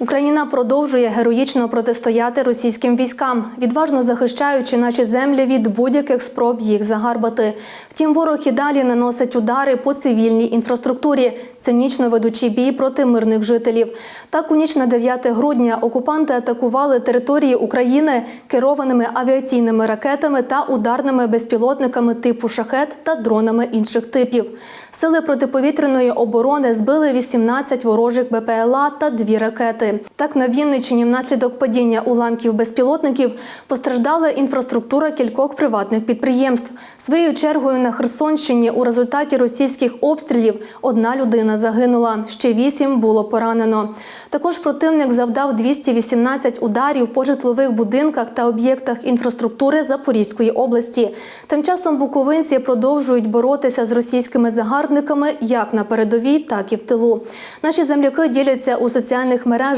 Україна продовжує героїчно протистояти російським військам, відважно захищаючи наші землі від будь-яких спроб їх загарбати. Втім, ворог і далі наносить удари по цивільній інфраструктурі, цинічно ведучи бій проти мирних жителів. Так, у ніч на 9 грудня окупанти атакували території України керованими авіаційними ракетами та ударними безпілотниками типу шахет та дронами інших типів. Сили протиповітряної оборони збили 18 ворожих БПЛА та дві ракети. Так, на Вінниччині внаслідок падіння уламків безпілотників постраждала інфраструктура кількох приватних підприємств. Своєю чергою на Херсонщині у результаті російських обстрілів одна людина загинула, ще вісім було поранено. Також противник завдав 218 ударів по житлових будинках та об'єктах інфраструктури Запорізької області. Тим часом буковинці продовжують боротися з російськими загарбниками як на передовій, так і в тилу. Наші земляки діляться у соціальних мережах